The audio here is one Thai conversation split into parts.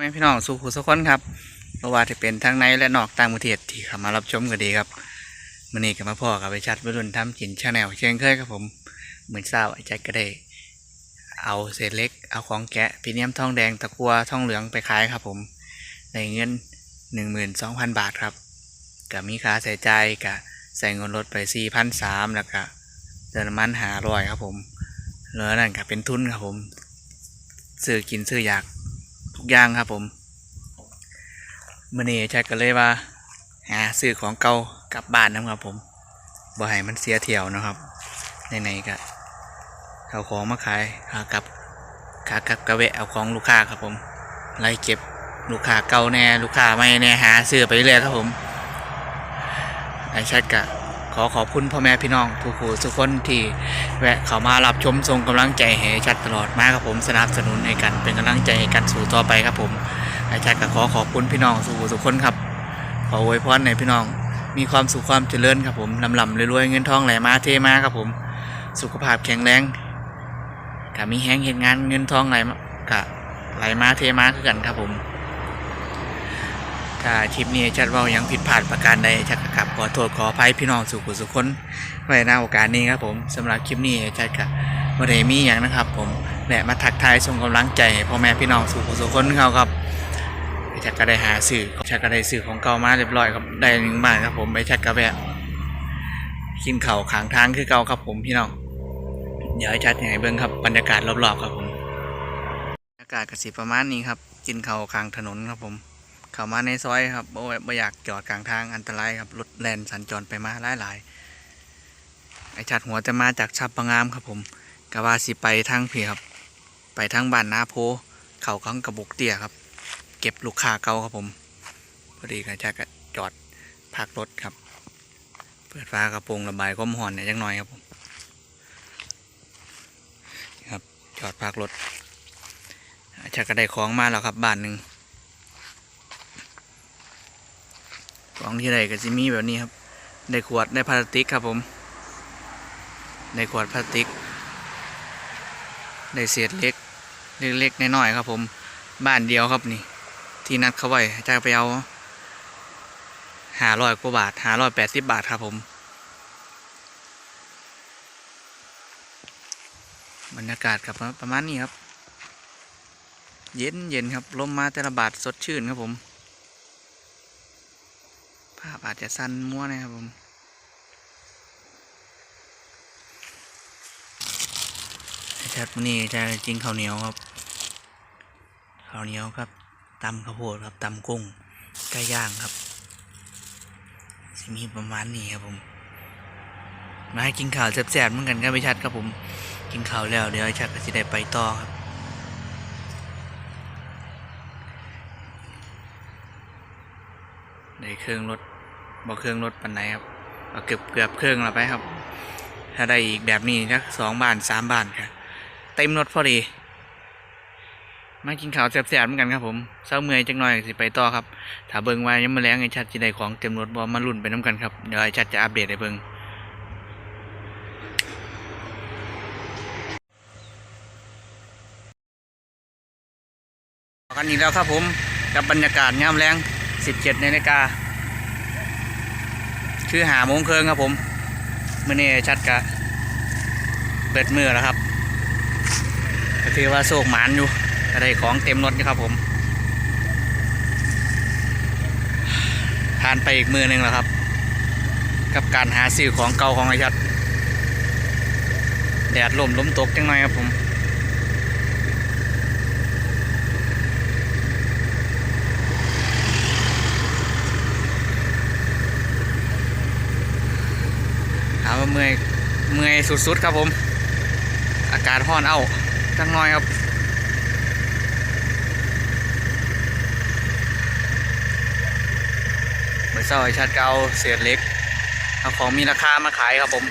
แม่พี่น้องสุขุสุขคนครับเพราะว่าที่เป็นทั้งในและนอกต่างประเทศที่เข้ามารับชมก็ดีครับมื่อนี้ก็มาพ่อกับไปชัดวัยรุ่นทำกินชาแนลเช่นเคยครับผมเหมือนเศร้าไอ้แจ็คก็ได้ เอาเศษเล็ก เอาของแกะพรีเนียมทองแดงตะกัวทองเหลืองไปขายครับผมในเงินหนึ่งหมื่นสองพันบาทครับกับมีค่าใส่ใจกับใส่เงินรถไปสี่พันสามแล้วก็เดินมันหาร้อยครับผมเหลือนั่นก็เป็นทุนครับผมซื้อกินซื้ออยาก ทุกอย่างครับผมมื่อนี้แจ็คก็เลยว่า หาซื้อของเก่ากลับบ้านนะครับผมบ่ให้มันเสียเที่ยวนะครับไหนๆก็เอาของมาขายขากลับขากลับกระเวะเอาของลูกค้าครับผมไล่เก็บลูกค้าเก่าแน่ลูกค้าไม่แน่หาซื้อไปเรื่อยครับผมไอ้ชัดก็ อขอบคุณพ่อแม่พี่น้องทุกผู้ทุกคนที่แวะเข้ามารับชมส่งกำลังใจให้ชัดตลอดมาครับผมสนับสนุนให้กันเป็นกำลังใจให้กันสู่ต่อไปครับผมไอ้ชัดก็ขอขอบคุณพี่น้องสู่ทุกคนครับ ขออวยพรในพี่น้อง มีความสุขความเจริญครับผมลำลำรวยๆเงินทองไหลมาเทมาครับผม สุขภาพแข็งแรงกะมีแห้งเห็นงานเงินทองไหลมากะไหลมาเทมาคือกันครับผม ถ้าคลิปนี้ชัดว่ายังผิดพลาดประการใดชัดกกลับขอโทษขออภัยพี่น้องสุขุสุขคนไว้ในโอกาสนี้ครับผมสำหรับคลิปนี้ชัดกะวันนี้มีอย่างนะครับ ผมและมาทักทายส่งกำลังใจพ่อแม่พี่น้องสุขุสุขคนเขาครับชัดก็ได้หาสื่อชัดก็ได้สื่อของเก่ามาเรียบร้อยครับได้หนึ่งบาทครับผมไปชัดก็แวะกินเข่าขางทางคือเก่าครับผมพี่น้องเดี๋ยวให้ชัดให้เบิ้งครับบรรยากาศรอบๆครับผมบรรยากาศกสิประมาณนี้ครับกินเข่าวกลางถนนครับผม เข้ามาในซอยครับบ่บ่อยากจอดกลางทางอันตรายครับรถแล่นสัญจรไปมาหลายหลายไอชัดหัวจะมาจากชับประงามครับผมกะว่าสิไปทางพี่ครับ ไปทางบ้านนาโพเขาขังกระบุกเตี้ยครับ เก็บลูกค้าเก่าครับผมพอดีกระชัดก็จอดพักรถครับ เปิดฟ้ากระโปรงระบายความร้อนเนี่ยจังน่อยครับผมครับจอดพักรถชักก็ได้ของมาแล้วครับบ้านหนึ่ง ของที่ใดก็จะมีแบบนี้ครับ ได้ขวดได้พลาสติกครับผม ได้ขวดพลาสติก ได้เศษเล็ก เล็กๆน้อยๆครับผม บ้านเดียวครับนี่ ที่นัดเขาไว้จะไปเอาหาร้อยกว่าบาทหาร้อยแปดสิบบาทครับผม บรรยากาศครับประมาณนี้ครับ เย็นเย็นครับลมมาแต่ละบาทสดชื่นครับผมาพอาจจะสั้นมั่วนะครับผมแชทวันนี้จะกินข้าวเหนียวครับข้าวเหนียวครับตำข้าวโพดครับตำกุ้งไก่ย่างครับสิมีประมาณนี้ครับผมมาให้กินข้าวแซ่บๆเหมือนกันครับพี่ชัดครับผม กินข้าวแล้วเดี๋ยวชักก็จะได้ไปต่อครับในเครื่องรถ บอกเครื่องรถปันไหนครับเอาเกือบเกือบเครื่องเราไปครับ ถ้าได้อีกแบบนี้สักสองบานสามบานครับเต็มรถพอดี มากินข้าวแซ่บๆเหมือนกันครับผมเศร้าเมื่อยจังหน่อยสิไปต่อครับ ถ้าเบิ่งว่ายังมาแล้งไอ้ชัดจะได้ของเต็มรถบอมาลุ่นไปน้ำกันครับ เดี๋ยวไอ้ชัดจะอัปเดตให้เบิ่งกันอีกแล้วครับผมกับบรรยากาศยามแรง 17นาฬิกา คือหาโมงเครึ่งครับผมเมื่อนี้ชัดกะเปิดมือแล้วครับก็ถือว่าโศกหมานอยู่ก็ได้ของเต็มรถนี่ครับผมผ่านไปอีกมือหนึ่งแล้วครับ กับการหาซื้อของเก่าของไอ้ชัดแดดลมล้มตกจังหน่อยครับผม ถามว่า เมื่อยเมื่อยสุดๆครับผม อากาศร้อนเอาจังน้อยครับเมื่อเช้าไอชัดเกเอาเศษเล็กเอาของมีราคามาขายครับผม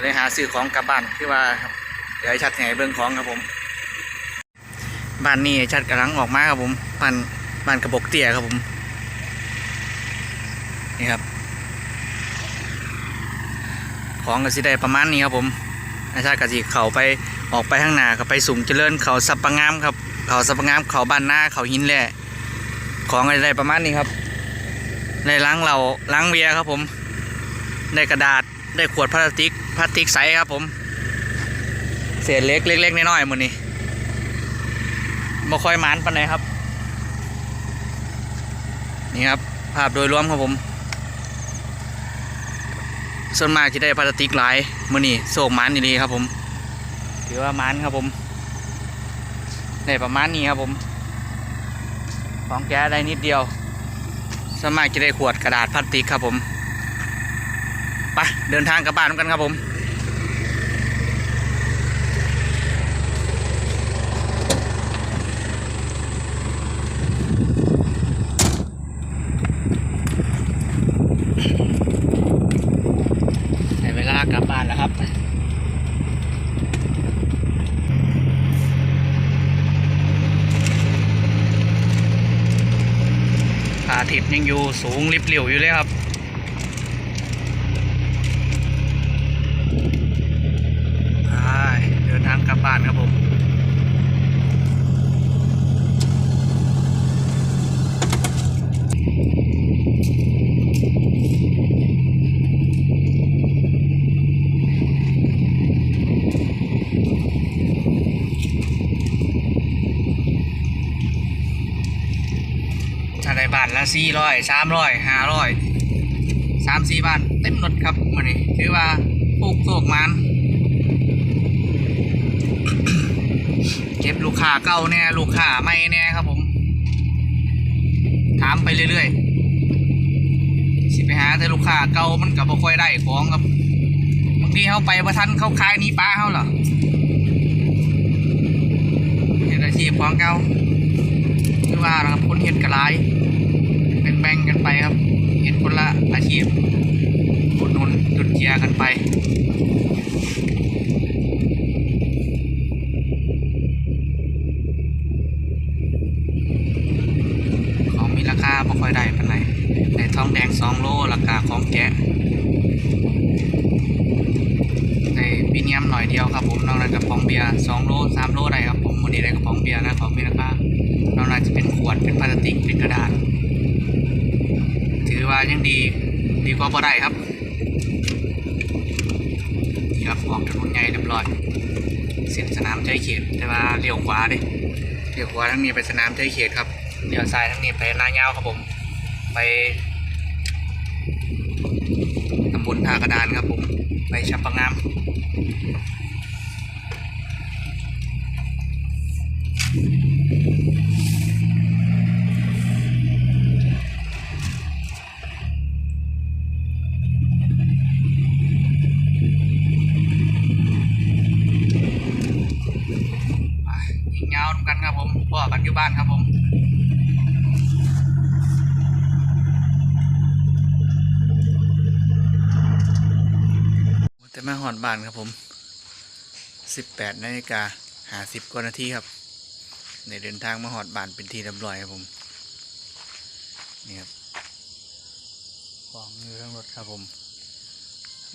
เลยหาซื้อของกลับบ้านที่ว่าครับเดี๋ยวไอชัดแห่เบื้องของครับผมบ้านนี้ไอชัดกำลังออกมาครับผมบ้านบ้านกระบอกเตี้ยครับผม นี่ครับ ของกสิได้ประมาณนี้ครับผมอาชาติกสิเขาไปออกไปข้างหน้าก็ไปสูงเจริญเขาสับปะงามครับ เขาสับปะงามเขาบ้านหน้าเขาหินแหล่ของอะไรประมาณนี้ครับในล้างเราล้างเบียร์ครับผมได้กระดาษได้ขวดพลาสติกพลาสติกใสครับผม เศษเล็กเล็กๆน้อยๆหมดนี่บ่ค่อยมานปานไหนครับ นี่ครับ ภาพโดยรวมครับผม ส่วนมากจะได้พลาสติกหลายมือนี่โศกมันดีๆครับผมถือว่ามันครับผมได้ประมาณนี้ครับผม ของแกได้นิดเดียวส่วนมากจะได้ขวดกระดาษพลาสติกครับผมไปเดินทางกลับบ้านกันครับผม ในเวลากลับบ้านแล้วครับ พระอา ทิตย์ยังอยู่สูงริบเหลียวอยู่เลยครับ ไปเดินทางกลับบ้านครับผม ถ้าได้บ้าน ละสี่ร้อยสามร้อยห้าร้อยสามสี่บ้านเต็มรถครับมันนี่ถือว่าปลูกโศกมันเก็บลูกค้าเก่าแน่ลูกค้าไม่แน่ครับผม ถามไปเรื่อยๆ สิไปหาแต่ลูกค้าเก่ามันกับบ่ค่อยได้ของครับบางทีเขาไปประทันเขาขายนี้ป้าเขาเหรอเฮ็ดอาชีพของเก่าคือว่าครับคนเห็ดกระไร แบ่งๆกันไปครับ เห็ดคนละอาชีพอุดหนุนจุดเจียร์กันไปของมีราคาไม่ค่อยได้เป็นไรในทองแดงสองโลราคาของแกะในปีเนียมหน่อยเดียวครับผมนอกนั้นกระป๋องเบียร์สองโลสามโลได้ครับผมวันนี้ได้กระป๋องเบียร์นะของมีราคาเราน่าจะเป็นขวดเป็นพลาสติกเป็นกระดาษ ถือว่ายังดีดี กว่าบ่ได้ครับครับออกถนนใหญ่เรียบร้อย เส้นสนามใจเขตแต่ว่าเลี้ยวขวาดิเลี้ยวขวาทั้งนี้ไปสนามใจเขตครับเลี้ยวซ้ายทั้งนี้ไปนายาวครับผม ไปตำบลท่ากระดานครับผม ไปชับประงาม มาหอดบ้านครับผม 18นาฬิกาหาสิบกว่านาทีครับ ในเดินทางมาหอดบ้านเป็นทีเรียบร้อยครับผมนี่ครับของอยู่ทั้งรถครับผม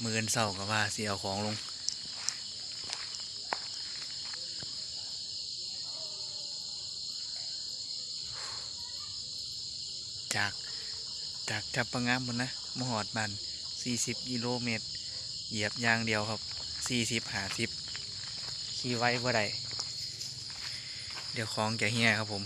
มือนเศร้ากับว่าเสียเอาของลงจากจากจับประงามบนนะมหอดบัน40กิโลเมตร เหยียบยางเดียวครับ40หาสิบขี่ไว้บ่ได้เดี๋ยวของจะเฮียครับผม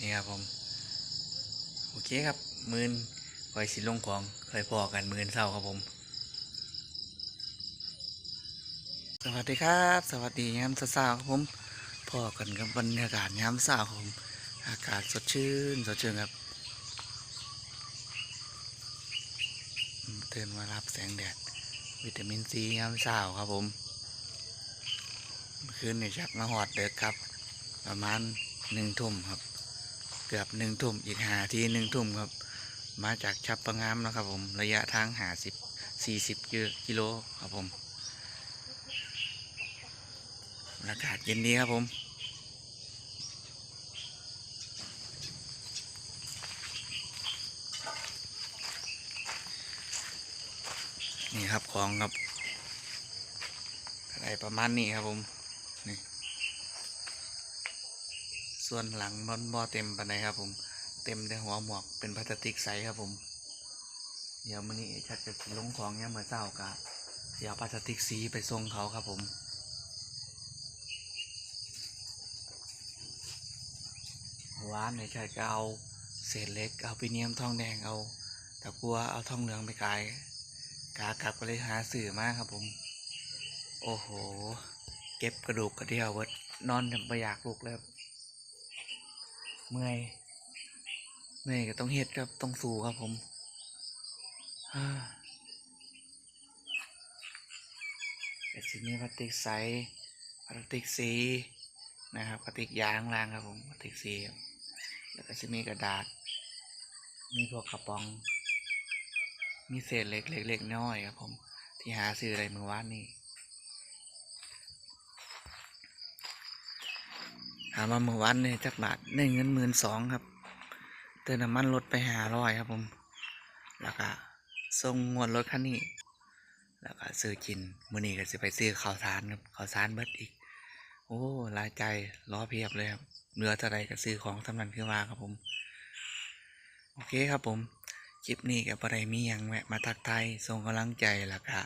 นี่ครับผม โอเคครับ มืนคอยสิลงของเคยพอกันมืนเศร้าครับผม สวัสดีครับ สวัสดียามเช้าครับผมพอกันกับบรรยากาศยามเช้าครับผม อากาศสดชื่นสดชื่นครับตื่นมารับแสงแดด วิตามินซียามเช้าครับผมคืนนี่ชักมาหอดเด็กครับ ประมาณหนึ่งทุ่มครับ เกือบหนึ่งทุ่มอีกหาทีหนึ่งทุ่มครับ มาจากชับประงามนะครับผมระยะทางหาสิบสี่สิบกิโลครับผมอากาศเย็นดีครับผม นี่ครับของครับอะไรประมาณนี้ครับผมนี่ส่วนหลังบอนบอเต็มปานใดครับผม เต็มแต่หัวหมวกเป็นพลาสติกใสครับผม เดี๋ยวมื้อนี้ชัดจะสิลงของยามมื้อเช้ากะเดี๋ยวพลาสติกสีไปส่งเขาครับผมหวานในชาติก็เอาเศษเล็กเอาไปเนียมทองแดงเอาต่กลัวเอาทองเหลืองไปขาย กากลับก็เลยหาสื่อมากครับผม โอ้โห เก็บกระดูกกระเดี่ยวเวิดนอนจนไม่อยากลุกแล้วเมื่อยเมื่อยก็ต้องเฮ็ดครับต้องสู้ครับผมฮ่าแต่ทีนี้พลาสติกใสพลาสติกสีนะครับพลาสติกยางล่างครับผมพลาสติกสีแล้วก็จะมีกระดาษ มีพวกกระป๋อง มีเศษเล็กเล็กน้อยครับผม ที่หาซื้ออะไรมือวานนี้ถามาเมื่อวานเนี่ยจักบาทได้เงินหมื่นสองครับ เติมน้ำมันลดไปหาร้อยครับผม แล้วก็ส่งงวดรถคันนี้ แล้วก็ซื้อกินมื้อนี้ก็จะไปซื้อข้าวสารครับข้าวสารเบิดอีก โอ้รายใจล้อเพียบเลยครับเหลือเท่าไรก็ซื้อของสำนันขึ้นมาครับผม โอเคครับผม คลิปนี้กับอะไรมีหยังแวะมาทักทายส่งกำลังใจแล้วก็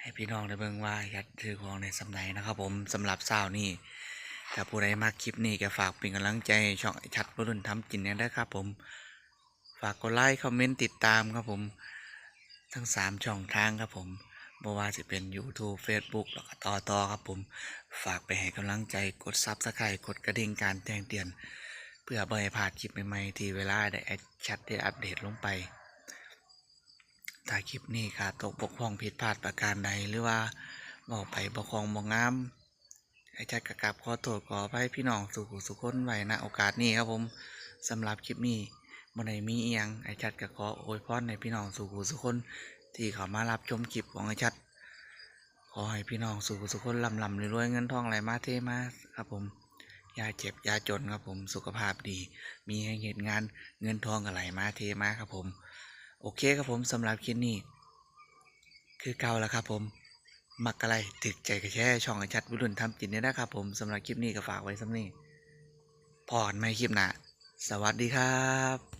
ให้พี่น้องได้เบิ่งว่ายัดถือของในสำไหนนะครับ ผมสำหรับสาวนี่ถ้าผู้ใดมากคลิปนี้ก็ฝากเป็นกำลังใจช่องชัดบรุ่นทำกินเนี่ยได้ครับ ผม ฝากกดไลค์คอมเมนต์ติดตามครับผม ทั้งสามช่องทางครับผมบ่ว่าจะเป็น YouTube Facebook แล้วก็ต่อต่อครับผม ฝากไปให้กำลังใจกดซับสไครต์กดกระดิ่งการแจ้งเตือน เพื่อบ่ให้พลาดคลิปใหม่ๆ ที่เวลาได้แอดชัดได้อัปเดตลงไป ถ้าคลิปนี้ขาดตกบกพร่องผิดพลาดประการใดหรือว่าบอกไปบกคองบกงงามไอ้จัดกระกับขอโทษขอไปพี่น้องสุขสุขคนไว้ณโอกาสนี้ครับผมสำหรับคลิปนี้บ่ไดมีเอียงไอ้จัดก็ขออวยพรในพี่น้องสุขสุขคนที่เขามารับชมคลิปของไอ้ชัดขอให้พี่น้องสุขสุขคนลำลำรวยๆเงินทองไหลมาเทมาครับผมยาเจ็บยาจนครับผมสุขภาพดี มีให้เห็นงานเงินทองก็ไหลมาเทมาครับผม โอเคครับผมสำหรับคลิปนี้ คือเก่าแล้วครับผมมักอะไรถึกใจกระแช่ช่องชัดวิรุณทำจิตเนี่ยนะครับผมสำหรับคลิปนี้ก็ฝากไว้สำนี้พอดไม่คลิปหนะสวัสดีครับ